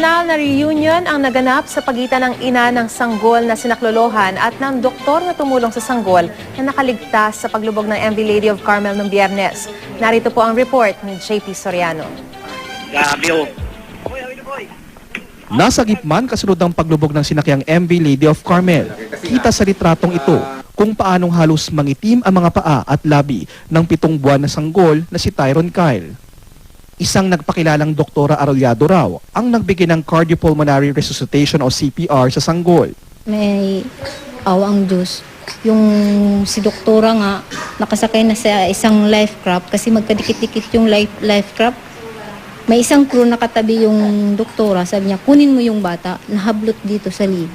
National na reunion ang naganap sa pagitan ng ina ng sanggol na sinaklolohan at ng doktor na tumulong sa sanggol na nakaligtas sa paglubog ng MV Lady of Carmel noong biyernes. Narito po ang report ni JP Soriano. Oh. Nasa gitman kasunod ng paglubog ng sinakyang MV Lady of Carmel. Kita sa litratong ito kung paanong halos mangitim ang mga paa at labi ng pitong buwan na sanggol na si Tyron Kyle. Isang nagpakilalang doktora Arolyado raw ang nagbigay ng cardiopulmonary resuscitation o CPR sa sanggol. may awa ang Diyos. Yung si doktora nga, nakasakay na sa isang life craft kasi magkadikit-dikit yung life, life craft. May isang crew nakatabi yung doktora, sabi niya, kunin mo yung bata, nahablot dito sa lib.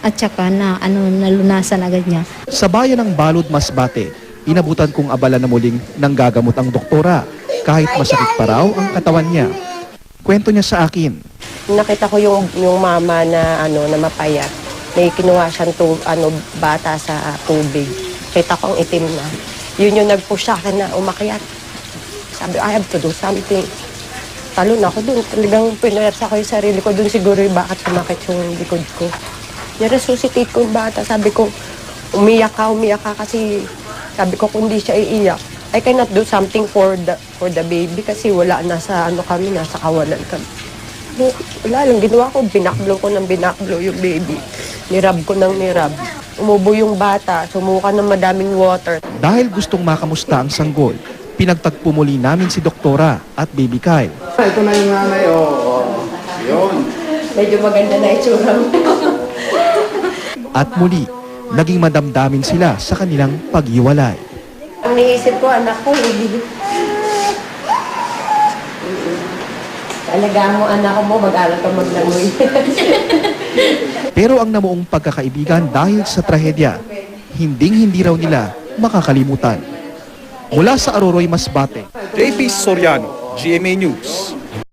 At saka na, ano, nalunasan agad niya. Sa bayan ng Balud, Masbate, inabutan kong abala na muling nanggagamot ang doktora kahit masakit pa raw ang katawan niya. Kwento niya sa akin, nakita ko yung yung mama na ano na mapayat. May kinuha siyang tu, ano bata sa tubig. Kita ko ang itim na. Yun yung nag-push sa akin na umakyat. Sabi, I have to do something. Talon ako dun. Talagang pinersa ko yung sarili ko dun siguro yung bakit sumakit yung likod ko. Niresuscitate ko yung bata. Sabi ko, umiyak ka, umiyak ka kasi sabi ko kung di siya iiyak, I cannot do something for the for the baby kasi wala nasa ano kami, nasa kawalan kami. No, Wala lang, ginawa ko, binakblow ko ng binakblow yung baby. Nirab ko ng nirab. Umubo yung bata, sumuka ng madaming water. dahil gustong makamusta ang sanggol, pinagtagpo muli namin si doktora at baby Kyle. Ito na yung nanay, oo. Oh, Yun. Medyo maganda na itsura mo. At muli, naging madamdamin sila sa kanilang paghiwalay. Ang niisip ko, anak ko, hindi. Talaga mo, anak mo, mag-aral ka maglangoy. Pero ang namuong pagkakaibigan dahil sa trahedya, hinding-hindi raw nila makakalimutan. Mula sa Aroroy, Masbate, JP Soriano, GMA News.